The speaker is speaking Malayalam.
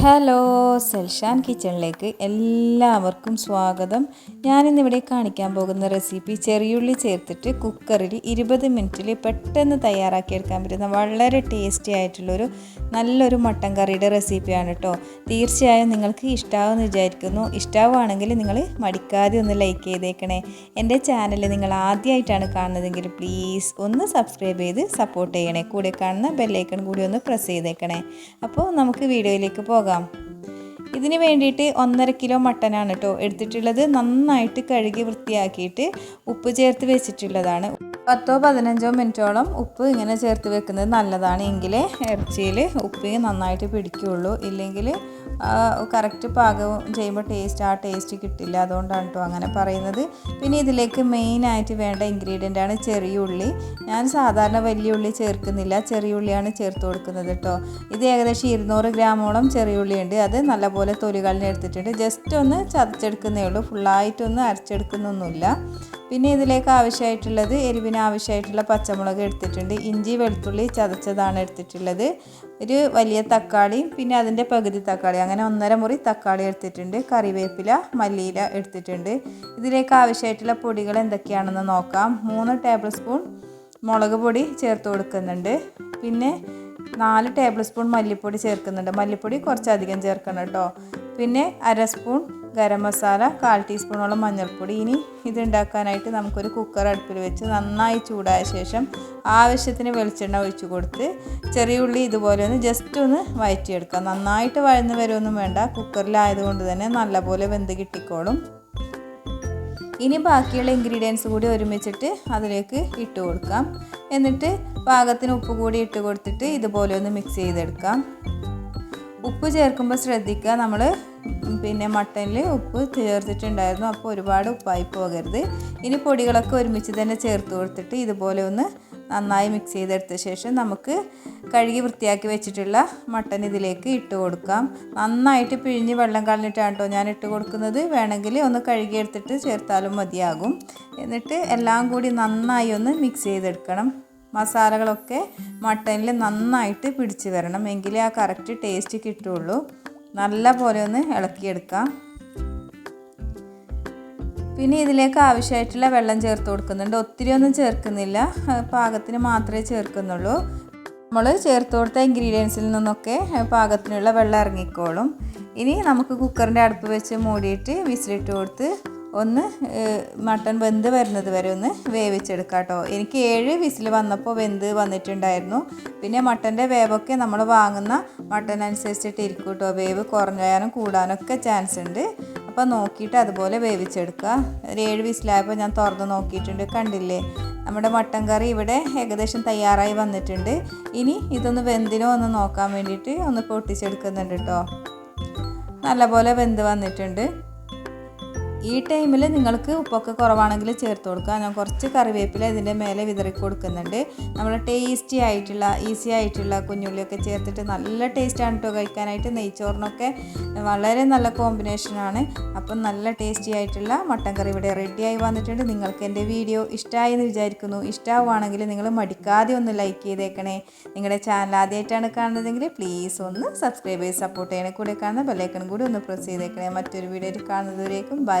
ഹലോ സെൽഷാൻ കിച്ചണിലേക്ക് എല്ലാവർക്കും സ്വാഗതം. ഞാനിന്നിവിടെ കാണിക്കാൻ പോകുന്ന റെസിപ്പി ചെറിയുള്ളി ചേർത്തിട്ട് കുക്കറിൽ ഇരുപത് മിനിറ്റിൽ പെട്ടെന്ന് തയ്യാറാക്കിയെടുക്കാൻ പറ്റുന്ന വളരെ ടേസ്റ്റി ആയിട്ടുള്ളൊരു നല്ലൊരു മട്ടൻ കറിയുടെ റെസിപ്പിയാണ് കേട്ടോ തീർച്ചയായും നിങ്ങൾക്ക് ഇഷ്ടമാവുമെന്ന് വിചാരിക്കുന്നു. ഇഷ്ടമാവുകയാണെങ്കിൽ നിങ്ങൾ മടിക്കാതെ ഒന്ന് ലൈക്ക് ചെയ്തേക്കണേ. എന്റെ ചാനൽ നിങ്ങൾ ആദ്യമായിട്ടാണ് കാണുന്നതെങ്കിൽ പ്ലീസ് ഒന്ന് സബ്സ്ക്രൈബ് ചെയ്ത് സപ്പോർട്ട് ചെയ്യണേ. കൂടെ കാണുന്ന ബെല്ലൈക്കൺ കൂടി ഒന്ന് പ്രസ് ചെയ്തേക്കണേ. അപ്പോൾ നമുക്ക് വീഡിയോയിലേക്ക് പോകാം. ഇതിന് വേണ്ടിയിട്ട് ഒന്നര കിലോ മട്ടനാണ് കേട്ടോ എടുത്തിട്ടുള്ളത്. നന്നായിട്ട് കഴുകി വൃത്തിയാക്കിയിട്ട് ഉപ്പ് ചേർത്ത് വെച്ചിട്ടുള്ളതാണ്. പത്തോ പതിനഞ്ചോ മിനിറ്റോളം ഉപ്പ് ഇങ്ങനെ ചേർത്ത് വെക്കുന്നത് നല്ലതാണ്. എങ്കിലേ ഇറച്ചിയിൽ ഉപ്പ് നന്നായിട്ട് പിടിക്കുകയുള്ളൂ. ഇല്ലെങ്കിൽ കറക്റ്റ് പാകം ചെയ്യുമ്പോൾ ടേസ്റ്റ് ആ ടേസ്റ്റ് കിട്ടില്ല. അതുകൊണ്ടാണ് കേട്ടോ അങ്ങനെ പറയുന്നത്. പിന്നെ ഇതിലേക്ക് മെയിനായിട്ട് വേണ്ട ഇൻഗ്രീഡിയന്റ് ആണ് ചെറിയ ഉള്ളി. ഞാൻ സാധാരണ വലിയ ഉള്ളി ചേർക്കുന്നില്ല. ചെറിയ ഉള്ളിയാണ് ചേർത്ത് കൊടുക്കുന്നത് കേട്ടോ ഇത് ഏകദേശം ഇരുന്നൂറ് ഗ്രാമോളം ചെറിയ ഉള്ളി ഉണ്ട്. അത് നല്ലപോലെ തൊലികളിനെടുത്തിട്ടുണ്ട് ജസ്റ്റ് ഒന്ന് ചതച്ചെടുക്കുന്നേ ഉള്ളൂ. ഫുള്ളായിട്ടൊന്നും അരച്ചെടുക്കുന്നൊന്നുമില്ല. പിന്നെ ഇതിലേക്ക് ആവശ്യമായിട്ടുള്ളത് എരിവിന് ആവശ്യമായിട്ടുള്ള പച്ചമുളക് എടുത്തിട്ടുണ്ട്. ഇഞ്ചി വെളുത്തുള്ളി ചതച്ചതാണ് എടുത്തിട്ടുള്ളത്. ഒരു വലിയ തക്കാളിയും പിന്നെ അതിന്റെ പകുതി തക്കാളി അങ്ങനെ ഒന്നര മുറി തക്കാളി എടുത്തിട്ടുണ്ട്. കറിവേപ്പില മല്ലിയില എടുത്തിട്ടുണ്ട്. ഇതിലേക്ക് ആവശ്യമായിട്ടുള്ള പൊടികൾ എന്തൊക്കെയാണെന്ന് നോക്കാം. മൂന്ന് ടേബിൾ സ്പൂൺ മുളക് പൊടി ചേർത്ത് കൊടുക്കുന്നുണ്ട്. പിന്നെ നാല് ടേബിൾ സ്പൂൺ മല്ലിപ്പൊടി ചേർക്കുന്നുണ്ട്. മല്ലിപ്പൊടി കുറച്ചധികം ചേർക്കണം കേട്ടോ. പിന്നെ അര സ്പൂൺ ഗരം മസാല കാൽ ടീസ്പൂണോളം മഞ്ഞൾപ്പൊടി. ഇനി ഇതുണ്ടാക്കാനായിട്ട് നമുക്കൊരു കുക്കർ അടുപ്പിൽ വെച്ച് നന്നായി ചൂടായ ശേഷം ആവശ്യത്തിന് വെളിച്ചെണ്ണ ഒഴിച്ചു കൊടുത്ത് ചെറിയ ഉള്ളി ഇതുപോലെ ഒന്ന് ജസ്റ്റ് ഒന്ന് വയറ്റിയെടുക്കാം. നന്നായിട്ട് വഴന്ന് വരുമൊന്നും വേണ്ട. കുക്കറിലായതുകൊണ്ട് തന്നെ നല്ലപോലെ വെന്ത് കിട്ടിക്കോളും. ഇനി ബാക്കിയുള്ള ഇൻഗ്രീഡിയൻസ് കൂടി ഒരുമിച്ചിട്ട് അതിലേക്ക് ഇട്ട് കൊടുക്കാം. എന്നിട്ട് പാകത്തിന് ഉപ്പ് കൂടി ഇട്ട് കൊടുത്തിട്ട് ഇതുപോലെ ഒന്ന് മിക്സ് ചെയ്തെടുക്കാം. ഉപ്പ് ചേർക്കുമ്പോൾ ശ്രദ്ധിക്കുക. നമ്മൾ പിന്നെ മട്ടനിൽ ഉപ്പ് ചേർത്തിട്ടുണ്ടായിരുന്നു. അപ്പോൾ ഒരുപാട് ഉപ്പായി പോകരുത്. ഇനി പൊടികളൊക്കെ ഒരുമിച്ച് തന്നെ ചേർത്ത് കൊടുത്തിട്ട് ഇതുപോലെ ഒന്ന് നന്നായി മിക്സ് ചെയ്തെടുത്ത ശേഷം നമുക്ക് കഴുകി വൃത്തിയാക്കി വെച്ചിട്ടുള്ള മട്ടൻ ഇതിലേക്ക് ഇട്ട് കൊടുക്കാം. നന്നായിട്ട് പിഴിഞ്ഞ് വെള്ളം കളഞ്ഞിട്ടാണ് കേട്ടോ ഞാൻ ഇട്ട് കൊടുക്കുന്നത്. വേണമെങ്കിൽ ഒന്ന് കഴുകിയെടുത്തിട്ട് ചേർത്താലും മതിയാകും. എന്നിട്ട് എല്ലാം കൂടി നന്നായി ഒന്ന് മിക്സ് ചെയ്തെടുക്കണം. മസാലകളൊക്കെ മട്ടനിൽ നന്നായിട്ട് പിടിച്ച് വരണം. എങ്കിലേ ആ കറക്റ്റ് ടേസ്റ്റ് കിട്ടുള്ളൂ. നല്ല പോലെ ഒന്ന് ഇളക്കിയെടുക്കാം. പിന്നെ ഇതിലേക്ക് ആവശ്യമായിട്ടുള്ള വെള്ളം ചേർത്ത് കൊടുക്കുന്നുണ്ട്. ഒത്തിരി ഒന്നും ചേർക്കുന്നില്ല. പാകത്തിന് മാത്രമേ ചേർക്കുന്നുള്ളൂ. നമ്മൾ ചേർത്ത് കൊടുത്ത ഇൻഗ്രീഡിയൻസിൽ നിന്നൊക്കെ പാകത്തിനുള്ള വെള്ളം ഇറങ്ങിക്കോളും. ഇനി നമുക്ക് കുക്കറിന്റെ അടുപ്പ് വെച്ച് മൂടിയിട്ട് വിസിലിട്ട് കൊടുത്ത് ഒന്ന് മട്ടൺ വെന്ത് വരുന്നത് വരെ ഒന്ന് വേവിച്ചെടുക്കാം കേട്ടോ. എനിക്ക് ഏഴ് വിസിൽ വന്നപ്പോൾ വെന്ത് വന്നിട്ടുണ്ടായിരുന്നു. പിന്നെ മട്ടന്റെ വേവൊക്കെ നമ്മൾ വാങ്ങുന്ന മട്ടൺ അനുസരിച്ചിട്ട് ഇരിക്കും കേട്ടോ. വേവ് കുറഞ്ഞാനും കൂടാനൊക്കെ ചാൻസ് ഉണ്ട്. അപ്പോൾ നോക്കിയിട്ട് അതുപോലെ വേവിച്ചെടുക്കുക. ഒരു ഏഴ് വിസിലായപ്പോൾ ഞാൻ തുറന്ന് നോക്കിയിട്ടുണ്ട്. കണ്ടില്ലേ? നമ്മുടെ മട്ടൻ കറി ഇവിടെ ഏകദേശം തയ്യാറായി വന്നിട്ടുണ്ട്. ഇനി ഇതൊന്ന് വെന്തിനോ ഒന്ന് നോക്കാൻ വേണ്ടിയിട്ട് ഒന്ന് പൊട്ടിച്ചെടുക്കുന്നുണ്ട് കേട്ടോ. നല്ലപോലെ വെന്ത് വന്നിട്ടുണ്ട്. ഈ ടൈമിൽ നിങ്ങൾക്ക് ഉപ്പൊക്കെ കുറവാണെങ്കിൽ ചേർത്ത് കൊടുക്കുക. ഞാൻ കുറച്ച് കറിവേപ്പില ഇതിന്റെ മേലെ വിതറി കൊടുക്കുന്നുണ്ട്. നമ്മൾ ടേസ്റ്റി ആയിട്ടുള്ള ഈസി ആയിട്ടുള്ള കുഞ്ഞുള്ളിയൊക്കെ ചേർത്തിട്ട് നല്ല ടേസ്റ്റാണ് കേട്ടോ കഴിക്കാനായിട്ട്. നെയ്ച്ചോറിനൊക്കെ വളരെ നല്ല കോമ്പിനേഷനാണ് അപ്പം നല്ല ടേസ്റ്റി ആയിട്ടുള്ള മട്ടൻ കറി ഇവിടെ റെഡിയായി വന്നിട്ടുണ്ട്. നിങ്ങൾക്ക് എന്റെ വീഡിയോ ഇഷ്ടമായി എന്ന് വിചാരിക്കുന്നു. ഇഷ്ടമാവുകയാണെങ്കിൽ നിങ്ങൾ മടിക്കാതെ ഒന്ന് ലൈക്ക് ചെയ്തേക്കണേ. നിങ്ങളുടെ ചാനൽ ആദ്യമായിട്ടാണ് കാണുന്നതെങ്കിൽ പ്ലീസ് ഒന്ന് സബ്സ്ക്രൈബ് ചെയ്ത് സപ്പോർട്ട് ചെയ്യണേ. കൂടെ കാണുന്ന ബെല്ലൈക്കൺ കൂടി ഒന്ന് പ്രസ് ചെയ്തേക്കണേ. മറ്റൊരു വീഡിയോയിൽ കാണുന്നതുവരേക്കും. Bye